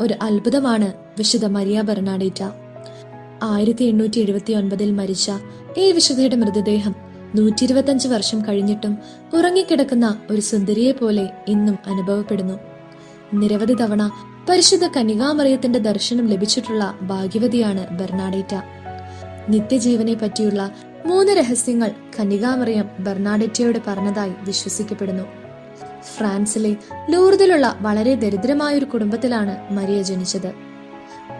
ഒരു അത്ഭുതമാണ് വിശുദ്ധ മരിയ ബെർണാഡേറ്റ. ആയിരത്തി എണ്ണൂറ്റി എഴുപത്തി ഒൻപതിൽ മരിച്ച ഈ വിശുദ്ധയുടെ മൃതദേഹം നൂറ്റി ഇരുപത്തഞ്ച് വർഷം കഴിഞ്ഞിട്ടും ഉറങ്ങിക്കിടക്കുന്ന ഒരു സുന്ദരിയെ പോലെ ഇന്നും അനുഭവപ്പെടുന്നു. നിരവധി തവണ പരിശുദ്ധ കന്യകാമറിയത്തിന്റെ ദർശനം ലഭിച്ചിട്ടുള്ള ഭാഗ്യവതിയാണ് ബെർണാഡേറ്റ. നിത്യജീവനെ പറ്റിയുള്ള മൂന്ന് രഹസ്യങ്ങൾ കന്യകാമറിയം ബെർണാഡേറ്റയോട് പറഞ്ഞതായി വിശ്വസിക്കപ്പെടുന്നു. ഫ്രാൻസിലെ ലൂർദിലുള്ള വളരെ ദരിദ്രമായ ഒരു കുടുംബത്തിലാണ് മരിയ ജനിച്ചത്.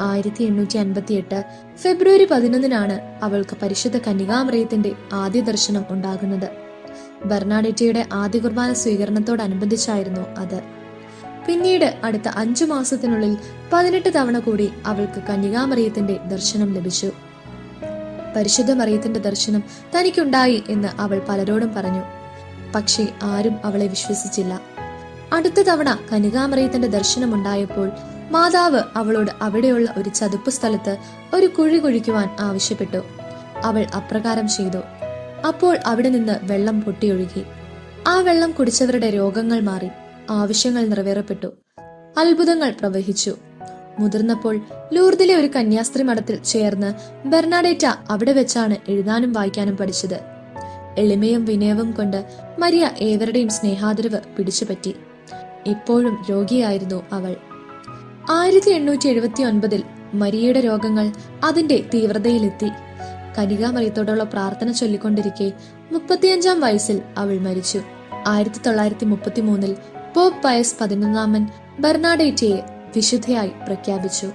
ആയിരത്തി എണ്ണൂറ്റി അൻപത്തി എട്ട് ഫെബ്രുവരി പതിനൊന്നിനാണ് അവൾക്ക് പരിശുദ്ധ കന്യകാമറിയത്തിന്റെ ആദ്യ ദർശനം ഉണ്ടാകുന്നത്. ബെർണാഡെറ്റയുടെ ആദ്യ കുർബാന സ്വീകരണത്തോടനുബന്ധിച്ചായിരുന്നു അത്. പിന്നീട് അടുത്ത അഞ്ചു മാസത്തിനുള്ളിൽ പതിനെട്ട് തവണ കൂടി അവൾക്ക് കന്യകാമറിയത്തിന്റെ ദർശനം ലഭിച്ചു. പരിശുദ്ധ മറിയത്തിന്റെ ദർശനം തനിക്കുണ്ടായി എന്ന് അവൾ പലരോടും പറഞ്ഞു. പക്ഷേ ആരും അവളെ വിശ്വസിച്ചില്ല. അടുത്ത തവണ കനികാമറിയത്തിന്റെ ദർശനമുണ്ടായപ്പോൾ മാതാവ് അവളോട് അവിടെയുള്ള ഒരു ചതുപ്പ് സ്ഥലത്ത് ഒരു കുഴി കുഴിക്കുവാൻ ആവശ്യപ്പെട്ടു. അവൾ അപ്രകാരം ചെയ്തു. അപ്പോൾ അവിടെ നിന്ന് വെള്ളം പൊട്ടിയൊഴുകി. ആ വെള്ളം കുടിച്ചവരുടെ രോഗങ്ങൾ മാറി. ആവശ്യങ്ങൾ നിറവേറപ്പെട്ടു. അത്ഭുതങ്ങൾ പ്രവഹിച്ചു. മുതിർന്നപ്പോൾ ലൂർദിലെ ഒരു കന്യാസ്ത്രീ മഠത്തിൽ ചേർന്ന് ബെർണാഡേറ്റ അവിടെ വെച്ചാണ് എഴുതാനും വായിക്കാനും പഠിച്ചത്. എളിമയും വിനയവും കൊണ്ട് മരിയ ഏവരുടെയും സ്നേഹാദരവ് പിടിച്ചുപറ്റി. ഇപ്പോഴും രോഗിയായിരുന്നു അവൾ. ആയിരത്തി എണ്ണൂറ്റി എഴുപത്തി ഒൻപതിൽ മരിയയുടെ രോഗങ്ങൾ അതിന്റെ തീവ്രതയിലെത്തി. കനികാമറിയത്തോടുള്ള പ്രാർത്ഥന ചൊല്ലിക്കൊണ്ടിരിക്കെ മുപ്പത്തിയഞ്ചാം വയസ്സിൽ അവൾ മരിച്ചു. ആയിരത്തി തൊള്ളായിരത്തി മുപ്പത്തി മൂന്നിൽ പോപ്പ് പയസ് പതിനൊന്നാമൻ ബെർണാഡേറ്റയെ വിശുദ്ധയായി പ്രഖ്യാപിച്ചു.